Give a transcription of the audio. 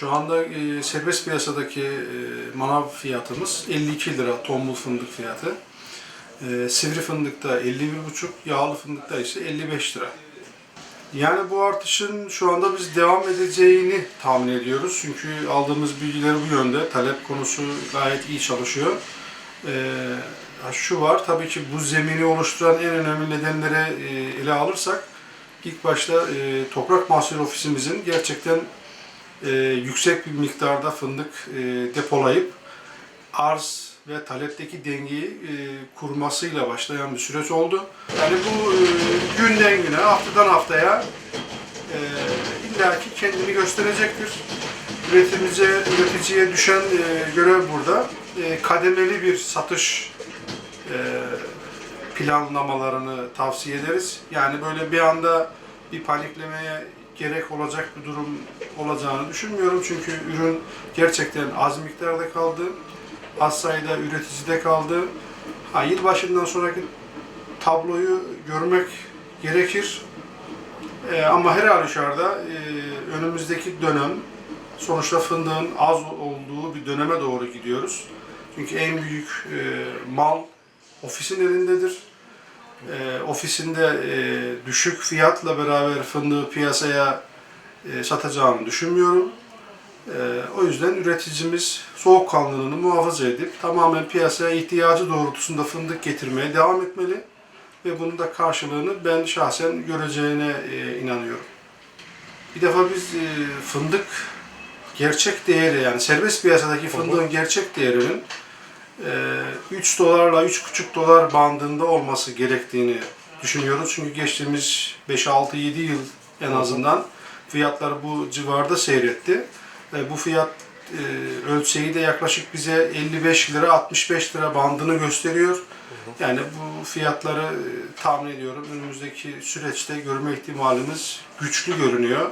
Şu anda e, serbest piyasadaki e, manav fiyatımız 52 lira tombul fındık fiyatı. E, sivri fındıkta 51,5, yağlı fındıkta ise 55 lira. Yani bu artışın şu anda biz devam edeceğini tahmin ediyoruz. Çünkü aldığımız bilgiler bu yönde. Talep konusu gayet iyi çalışıyor. Ee, şu var, tabii ki bu zemini oluşturan en önemli nedenleri e, ele alırsak, ilk başta e, toprak mahsul ofisimizin gerçekten e, yüksek bir miktarda fındık e, depolayıp arz ve talepteki dengeyi e, kurmasıyla başlayan bir süreç oldu. Yani bu e, günden güne, haftadan haftaya e, illaki kendini gösterecektir. Üretimimize, üreticiye düşen e, görev burada. E, kademeli bir satış e, planlamalarını tavsiye ederiz. Yani böyle bir anda bir paniklemeye gerek olacak bir durum olacağını düşünmüyorum. Çünkü ürün gerçekten az miktarda kaldı. Az sayıda üreticide kaldı. Ha, yılbaşından sonraki tabloyu görmek gerekir. Ee, ama her halükarda e, önümüzdeki dönem sonuçta fındığın az olduğu bir döneme doğru gidiyoruz. Çünkü en büyük e, mal ofisin elindedir. E, ofisinde e, düşük fiyatla beraber fındığı piyasaya e, satacağını düşünmüyorum. E, o yüzden üreticimiz soğukkanlılığını muhafaza edip tamamen piyasaya ihtiyacı doğrultusunda fındık getirmeye devam etmeli ve bunun da karşılığını ben şahsen göreceğine e, inanıyorum. Bir defa biz e, fındık gerçek değeri yani serbest piyasadaki fındığın gerçek değerinin 3 dolarla 3,5 dolar bandında olması gerektiğini düşünüyoruz. Çünkü geçtiğimiz 5-6-7 yıl en azından fiyatlar bu civarda seyretti. Bu fiyat e, ölçeği de yaklaşık bize 55 lira 65 lira bandını gösteriyor. Yani bu fiyatları e, tahmin ediyorum önümüzdeki süreçte görme ihtimalimiz güçlü görünüyor.